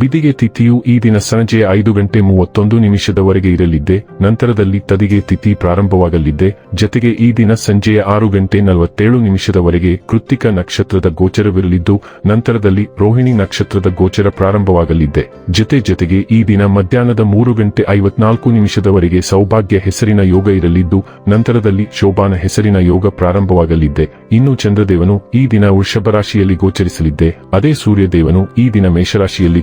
ಬಿದಿಗೆ ತಿಥಿಯು ಈ ದಿನ ಸಂಜೆ ಐದು ಗಂಟೆ ಮೂವತ್ತೊಂದು ನಿಮಿಷದವರೆಗೆ ಇರಲಿದ್ದೆ, ನಂತರದಲ್ಲಿ ತದಿಗೆ ತಿಥಿ ಪ್ರಾರಂಭವಾಗಲಿದ್ದೆ, ಜತೆಗೆ ಈ ದಿನ ಸಂಜೆಯ ಆರು ಗಂಟೆ ನಲವತ್ತೇಳು ನಿಮಿಷದವರೆಗೆ ಕೃತ್ತಿಕ ನಕ್ಷತ್ರದ ಗೋಚರವಿರಲಿದ್ದು, ನಂತರದಲ್ಲಿ ರೋಹಿಣಿ ನಕ್ಷತ್ರದ ಗೋಚರ ಪ್ರಾರಂಭವಾಗಲಿದ್ದೆ. ಜತೆ ಜತೆಗೆ ಈ ದಿನ ಮಧ್ಯಾಹ್ನದ ಮೂರು ಗಂಟೆ ಐವತ್ನಾಲ್ಕು ನಿಮಿಷದವರೆಗೆ ಸೌಭಾಗ್ಯ ಹೆಸರಿನ ಯೋಗ ಇರಲಿದ್ದು, ನಂತರದಲ್ಲಿ ಶೋಭಾನ ಹೆಸರಿನ ಯೋಗ ಪ್ರಾರಂಭವಾಗಲಿದ್ದೆ. ಇನ್ನು ಚಂದ್ರದೇವನು ಈ ದಿನ ವೃಷಭ ರಾಶಿಯಲ್ಲಿ ಗೋಚರಿಸಲಿದ್ದೆ, ಅದೇ ಸೂರ್ಯದೇವನು ಈ ದಿನ ಮೇಷರಾಶಿಯಲ್ಲಿ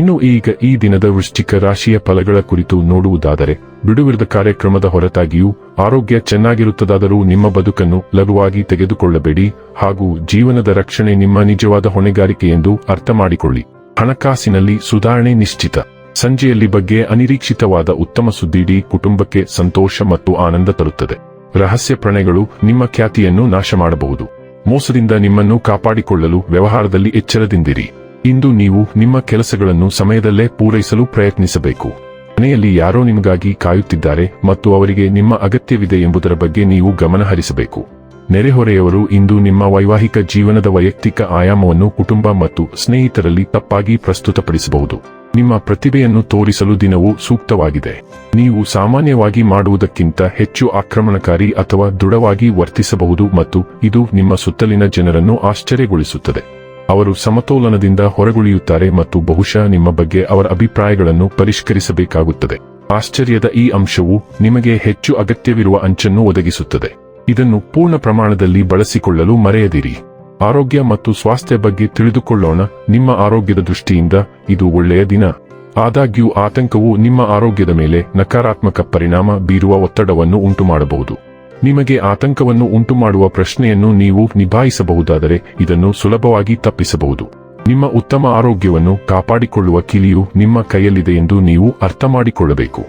ಇನ್ನು ಈಗ ಈ ದಿನದ ವೃಶ್ಚಿಕ ರಾಶಿಯ ಫಲಗಳ ಕುರಿತು ನೋಡುವುದಾದರೆ, ಬಿಡುವಿರದ ಕಾರ್ಯಕ್ರಮದ ಹೊರತಾಗಿಯೂ ಆರೋಗ್ಯ ಚೆನ್ನಾಗಿರುತ್ತದಾದರೂ ನಿಮ್ಮ ಬದುಕನ್ನು ಲಘುವಾಗಿ ತೆಗೆದುಕೊಳ್ಳಬೇಡಿ ಹಾಗೂ ಜೀವನದ ರಕ್ಷಣೆ ನಿಮ್ಮ ನಿಜವಾದ ಹೊಣೆಗಾರಿಕೆ ಎಂದು ಅರ್ಥ ಮಾಡಿಕೊಳ್ಳಿ. ಹಣಕಾಸಿನಲ್ಲಿ ಸುಧಾರಣೆ ನಿಶ್ಚಿತ. ಸಂಜೆಯಲ್ಲಿ ಬಗ್ಗೆ ಅನಿರೀಕ್ಷಿತವಾದ ಉತ್ತಮ ಸುದ್ದಿಡಿ ಕುಟುಂಬಕ್ಕೆ ಸಂತೋಷ ಮತ್ತು ಆನಂದ ತರುತ್ತದೆ. ರಹಸ್ಯ ಪ್ರಣಯಗಳು ನಿಮ್ಮ ಖ್ಯಾತಿಯನ್ನು ನಾಶ ಮಾಡಬಹುದು ಮೋಸದಿಂದ ನಿಮ್ಮನ್ನು ಕಾಪಾಡಿಕೊಳ್ಳಲು ವ್ಯವಹಾರದಲ್ಲಿ ಎಚ್ಚರದಿಂದಿರಿ. ಇಂದು ನೀವು ನಿಮ್ಮ ಕೆಲಸಗಳನ್ನು ಸಮಯದಲ್ಲೇ ಪೂರೈಸಲು ಪ್ರಯತ್ನಿಸಬೇಕು. ಮನೆಯಲ್ಲಿ ಯಾರೋ ನಿಮಗಾಗಿ ಕಾಯುತ್ತಿದ್ದಾರೆ ಮತ್ತು ಅವರಿಗೆ ನಿಮ್ಮ ಅಗತ್ಯವಿದೆ ಎಂಬುದರ ಬಗ್ಗೆ ನೀವು ಗಮನಹರಿಸಬೇಕು. ನೆರೆಹೊರೆಯವರು ಇಂದು ನಿಮ್ಮ ವೈವಾಹಿಕ ಜೀವನದ ವೈಯಕ್ತಿಕ ಆಯಾಮವನ್ನು ಕುಟುಂಬ ಮತ್ತು ಸ್ನೇಹಿತರಲ್ಲಿ ತಪ್ಪಾಗಿ ಪ್ರಸ್ತುತಪಡಿಸಬಹುದು. ನಿಮ್ಮ ಪ್ರತಿಭೆಯನ್ನು ತೋರಿಸಲು ದಿನವು ಸೂಕ್ತವಾಗಿದೆ. ನೀವು ಸಾಮಾನ್ಯವಾಗಿ ಮಾಡುವುದಕ್ಕಿಂತ ಹೆಚ್ಚು ಆಕ್ರಮಣಕಾರಿ ಅಥವಾ ದೃಢವಾಗಿ ವರ್ತಿಸಬಹುದು ಮತ್ತು ಇದು ನಿಮ್ಮ ಸುತ್ತಲಿನ ಜನರನ್ನು ಆಶ್ಚರ್ಯಗೊಳಿಸುತ್ತದೆ. ಅವರು ಸಮತೋಲನದಿಂದ ಹೊರಗುಳಿಯುತ್ತಾರೆ ಮತ್ತು ಬಹುಶಃ ನಿಮ್ಮ ಬಗ್ಗೆ ಅವರ ಅಭಿಪ್ರಾಯಗಳನ್ನು ಪರಿಷ್ಕರಿಸಬೇಕಾಗುತ್ತದೆ. ಆಶ್ಚರ್ಯದ ಈ ಅಂಶವು ನಿಮಗೆ ಹೆಚ್ಚು ಅಗತ್ಯವಿರುವ ಅಂಚನ್ನು ಒದಗಿಸುತ್ತದೆ. ಇದನ್ನು ಪೂರ್ಣ ಪ್ರಮಾಣದಲ್ಲಿ ಬಳಸಿಕೊಳ್ಳಲು ಮರೆಯದಿರಿ. ಆರೋಗ್ಯ ಮತ್ತು ಸ್ವಾಸ್ಥ್ಯ ಬಗ್ಗೆ ತಿಳಿದುಕೊಳ್ಳೋಣ. ನಿಮ್ಮ ಆರೋಗ್ಯದ ದೃಷ್ಟಿಯಿಂದ ಇದು ಒಳ್ಳೆಯ ದಿನ. ಆದಾಗ್ಯೂ ಆತಂಕವು ನಿಮ್ಮ ಆರೋಗ್ಯದ ಮೇಲೆ ನಕಾರಾತ್ಮಕ ಪರಿಣಾಮ ಬೀರುವ ಒತ್ತಡವನ್ನು ಉಂಟುಮಾಡಬಹುದು. ನಿಮಗೆ ಆತಂಕವನ್ನು ಉಂಟುಮಾಡುವ ಪ್ರಶ್ನೆಯನ್ನು ನೀವು ನಿಭಾಯಿಸಬಹುದಾದರೆ ಇದನ್ನು ಸುಲಭವಾಗಿ ತಪ್ಪಿಸಬಹುದು. ನಿಮ್ಮ ಉತ್ತಮ ಆರೋಗ್ಯವನ್ನು ಕಾಪಾಡಿಕೊಳ್ಳುವ ಕಿಲಿಯು ನಿಮ್ಮ ಕೈಯಲ್ಲಿದೆ ಎಂದು ನೀವು ಅರ್ಥ ಮಾಡಿಕೊಳ್ಳಬೇಕು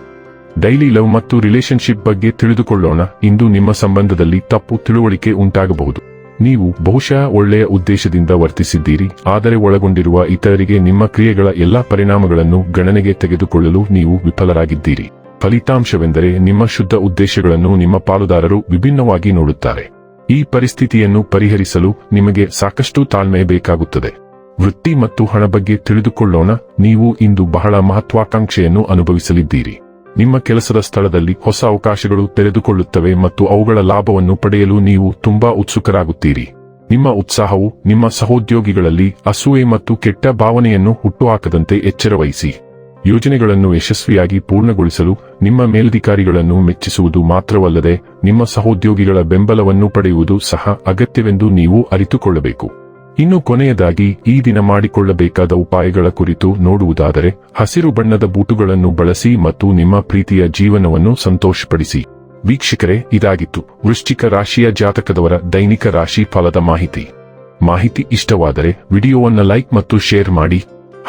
ಡೈಲಿ ಲವ್ ಮತ್ತು ರಿಲೇಶನ್ಶಿಪ್ ಬಗ್ಗೆ ತಿಳಿದುಕೊಳ್ಳೋಣ. ಇಂದು ನಿಮ್ಮ ಸಂಬಂಧದಲ್ಲಿ ತಪ್ಪು ತಿಳುವಳಿಕೆ ಉಂಟಾಗಬಹುದು. ನೀವು ಬಹುಶಃ ಒಳ್ಳೆಯ ಉದ್ದೇಶದಿಂದ ವರ್ತಿಸಿದ್ದೀರಿ, ಆದರೆ ಒಳಗೊಂಡಿರುವ ಇತರರಿಗೆ ನಿಮ್ಮ ಕ್ರಿಯೆಗಳ ಎಲ್ಲಾ ಪರಿಣಾಮಗಳನ್ನು ಗಣನೆಗೆ ತೆಗೆದುಕೊಳ್ಳಲು ನೀವು ವಿಫಲರಾಗಿದ್ದೀರಿ. ಫಲಿತಾಂಶವೆಂದರೆ ನಿಮ್ಮ ಶುದ್ಧ ಉದ್ದೇಶಗಳನ್ನು ನಿಮ್ಮ ಪಾಲುದಾರರು ವಿಭಿನ್ನವಾಗಿ ನೋಡುತ್ತಾರೆ. ಈ ಪರಿಸ್ಥಿತಿಯನ್ನು ಪರಿಹರಿಸಲು ನಿಮಗೆ ಸಾಕಷ್ಟು ತಾಳ್ಮೆ ಬೇಕಾಗುತ್ತದೆ. ವೃತ್ತಿ ಮತ್ತು ಹಣ ಬಗ್ಗೆ ತಿಳಿದುಕೊಳ್ಳೋಣ. ನೀವು ಇಂದು ಬಹಳ ಮಹತ್ವಾಕಾಂಕ್ಷೆಯನ್ನು ಅನುಭವಿಸಲಿದ್ದೀರಿ. ನಿಮ್ಮ ಕೆಲಸದ ಸ್ಥಳದಲ್ಲಿ ಹೊಸ ಅವಕಾಶಗಳು ತೆರೆದುಕೊಳ್ಳುತ್ತವೆ ಮತ್ತು ಅವುಗಳ ಲಾಭವನ್ನು ಪಡೆಯಲು ನೀವು ತುಂಬಾ ಉತ್ಸುಕರಾಗುತ್ತೀರಿ. ನಿಮ್ಮ ಉತ್ಸಾಹವು ನಿಮ್ಮ ಸಹೋದ್ಯೋಗಿಗಳಲ್ಲಿ ಅಸೂಯೆ ಮತ್ತು ಕೆಟ್ಟ ಭಾವನೆಯನ್ನು ಹುಟ್ಟುಹಾಕದಂತೆ ಎಚ್ಚರವಹಿಸಿ. ಯೋಜನೆಗಳನ್ನು ಯಶಸ್ವಿಯಾಗಿ ಪೂರ್ಣಗೊಳಿಸಲು ನಿಮ್ಮ ಮೇಲಧಿಕಾರಿಗಳನ್ನು ಮೆಚ್ಚಿಸುವುದು ಮಾತ್ರವಲ್ಲದೆ ನಿಮ್ಮ ಸಹೋದ್ಯೋಗಿಗಳ ಬೆಂಬಲವನ್ನು ಪಡೆಯುವುದು ಸಹ ಅಗತ್ಯವೆಂದು ನೀವು ಅರಿತುಕೊಳ್ಳಬೇಕು. ಇನ್ನು ಕೊನೆಯದಾಗಿ, ಈ ದಿನ ಮಾಡಿಕೊಳ್ಳಬೇಕಾದ ಉಪಾಯಗಳ ಕುರಿತು ನೋಡುವುದಾದರೆ, ಹಸಿರು ಬಣ್ಣದ ಬೂಟುಗಳನ್ನು ಬಳಸಿ ಮತ್ತು ನಿಮ್ಮ ಪ್ರೀತಿಯ ಜೀವನವನ್ನು ಸಂತೋಷಪಡಿಸಿ. ವೀಕ್ಷಕರೇ, ಇದಾಗಿತ್ತು ವೃಶ್ಚಿಕ ರಾಶಿಯ ಜಾತಕದವರ ದೈನಿಕ ರಾಶಿ ಫಲದ ಮಾಹಿತಿ. ಮಾಹಿತಿ ಇಷ್ಟವಾದರೆ, ವಿಡಿಯೋವನ್ನು ಲೈಕ್ ಮತ್ತು ಶೇರ್ ಮಾಡಿ.